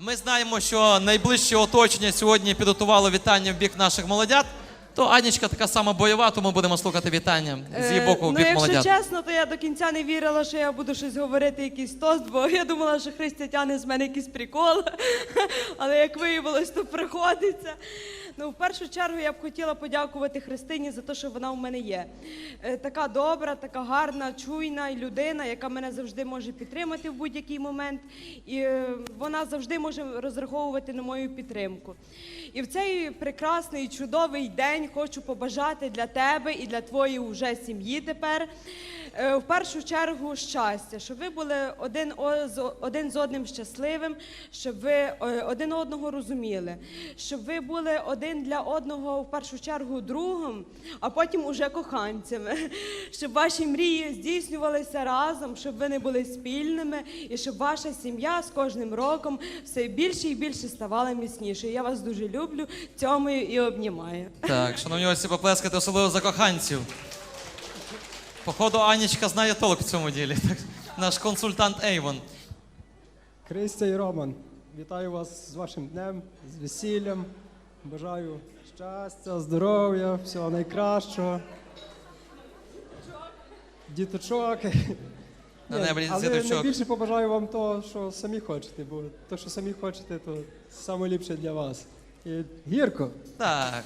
Ми знаємо, що найближче оточення сьогодні підготувало вітання в бік наших молодят. То Анічка така сама бойова, тому будемо слухати вітання з її Е, боку в ну, якщо молодят. чесно, то я до кінця не вірила, що я буду щось говорити, якийсь тост, бо я думала, що Христя тяне з мене якийсь прикол. Але як виявилось, то приходиться. Ну, в першу чергу я б хотіла подякувати Христині за те, що вона у мене є. Е, Така добра, така гарна, чуйна людина, яка мене завжди може підтримати в будь-який момент. І е, вона завжди може розраховувати на мою підтримку. І в цей прекрасний, чудовий день хочу побажати для тебе і для твоєї вже сім'ї тепер. е, В першу чергу щастя, щоб ви були один, один з одним щасливим, щоб ви один одного розуміли, щоб ви були один для одного в першу чергу другом, а потім уже коханцями, щоб ваші мрії здійснювалися разом, щоб ви не були спільними, і щоб ваша сім'я з кожним роком все більше і більше ставала міцнішою. Я вас дуже люблю, цьомою і обнімаю. Так, шановні гості, поплескати особливо за коханців. Походу, Анічка знає толк в цьому ділі. Так, наш консультант Ейвон. Христя і Роман, вітаю вас з вашим днем, з весіллям. Бажаю щастя, здоров'я, всього найкращого. Діточок. Ні, небі Але діточок. найбільше побажаю вам того, що самі хочете, бо те, що самі хочете, то найліпше для вас. І гірко. Так.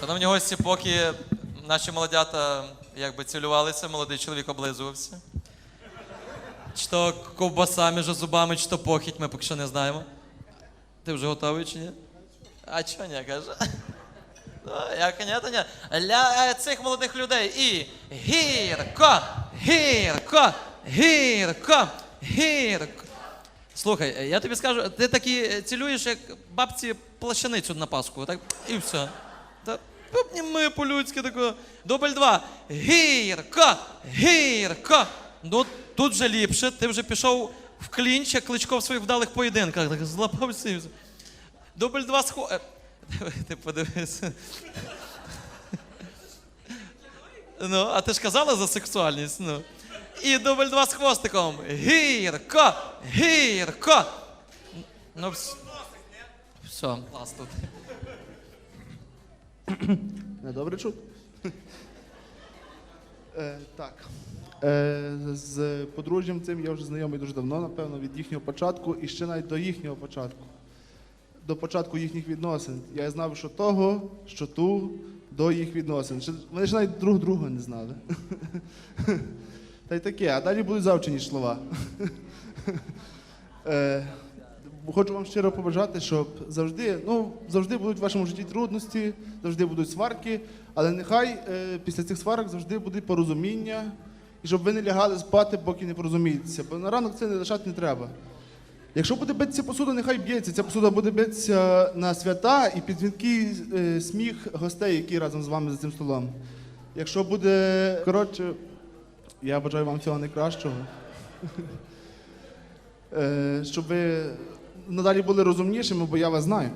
Шановні гості, поки наші молодята якби цілювалися, молодий чоловік облизувався. Чи то ковбаса між зубами, чи то похідь, ми поки що не знаємо. Ти вже готовий чи ні? А чого ні, каже? Ну, як ні, то ні. Для е, цих молодих людей і гірко, гірко, гірко, гірко. Слухай, е, я тобі скажу, ти такі е, цілюєш, як бабці плащаницю на Пасху, так? І все. Та обніми по-людськи тако. Дубль два. Гірко, гірко. Ну, тут вже ліпше, ти вже пішов в клінч, як кличко в своїх вдалих поєдинках. Так злапався. Дубль два схо... е, Ти подивись. Ну, а ти ж казала за сексуальність, ну. І дубль два з хвостиком. Гірко! Гірко! Ну, вс... все, клас тут. Добре чути? Е, так. Е, з подружжям цим я вже знайомий дуже давно, напевно, від їхнього початку і ще навіть до їхнього початку. До початку їхніх відносин. Я знав, що того, що ту, до їх відносин. Вони ж навіть друг друга не знали. Та й таке, а далі будуть завчені слова. Хочу вам щиро побажати, щоб завжди, ну, завжди будуть в вашому житті трудності, завжди будуть сварки, але нехай е, після цих сварок завжди буде порозуміння, і щоб ви не лягали спати, поки не порозумієтеся. Бо на ранок це не лишати не треба. Якщо буде битися посуда, нехай б'ється. Ця посуда буде битися на свята і під дзвінкий е, сміх гостей, які разом з вами за цим столом. Якщо буде коротше, я бажаю вам всього найкращого. Е, щоб ви надалі були розумнішими, бо я вас знаю.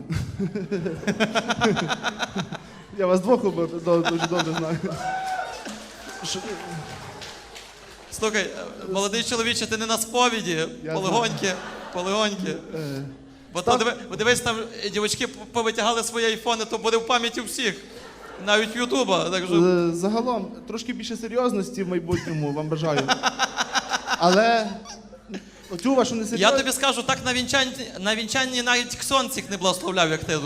я вас двох дуже добре знаю. Слухай, е, молодий чоловіче, ти не на сповіді. Полегоньки, полегоньки. е, Бо то диви, дивись, там е, дівчатки повитягали свої айфони, то буде в пам'яті всіх. Навіть в Ютуба. Так що... Загалом трошки більше серйозності в майбутньому вам бажаю. Але оцю вашу Я тобі скажу, так на вінчанні, на вінчанні навіть Ксон не благословляв, як ти.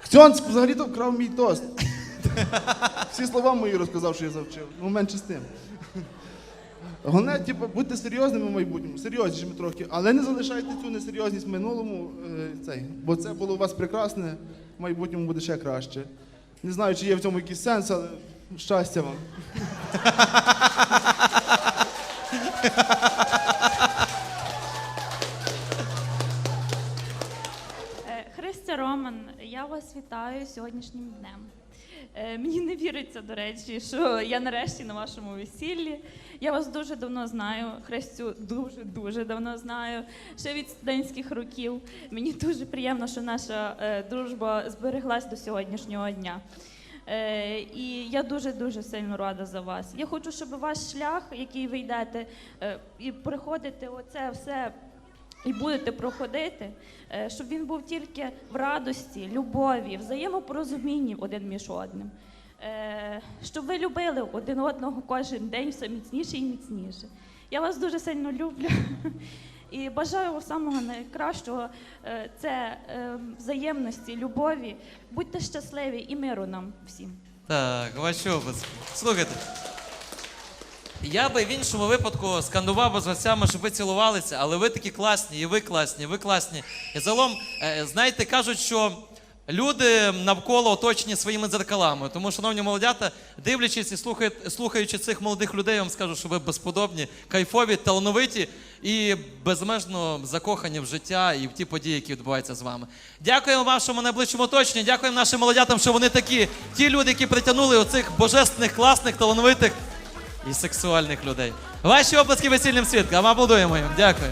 Хтьонц взагалі-то вкрав мій тост. Всі слова мої розказав, що я завчив. Ну, менше з тим. Головне, типу, будьте серйозними в майбутньому, серйознішими трохи, але не залишайте цю несерйозність в минулому, е, цей, бо це було у вас прекрасне, в майбутньому буде ще краще. Не знаю, чи є в цьому якийсь сенс, але щастя вам. Христя Роман, я вас вітаю сьогоднішнім днем. Е, Мені не віриться, до речі, що я нарешті на вашому весіллі. Я вас дуже давно знаю. Христю дуже дуже давно знаю. Ще від студентських років. Мені дуже приємно, що наша е, дружба збереглась до сьогоднішнього дня. Е, і я дуже дуже сильно рада за вас. Я хочу, щоб ваш шлях, який ви йдете, е, і приходите оце все. І будете проходити, е, щоб він був тільки в радості, любові, взаємопорозумінні один між одним. Е, Щоб ви любили один одного кожен день все міцніше і міцніше. Я вас дуже сильно люблю і бажаю вам самого найкращого. Е, Це взаємності, любові. Будьте щасливі і миру нам всім. Так, ваші. Слухайте. Я би в іншому випадку скандував би з гостями, щоб ви цілувалися, але ви такі класні, і ви класні, і ви класні. І загалом, е, знаєте, кажуть, що люди навколо оточені своїми дзеркалами. Тому, шановні молодята, дивлячись і слухають- слухаючи цих молодих людей, я вам скажу, що ви безподобні, кайфові, талановиті і безмежно закохані в життя і в ті події, які відбуваються з вами. Дякуємо вашому найближчому оточенню, дякуємо нашим молодятам, що вони такі, ті люди, які притягнули оцих божественних, класних, талановитих і сексуальних людей. Ваші оплески весільним свідкам. Аплодуємо їм. Дякую.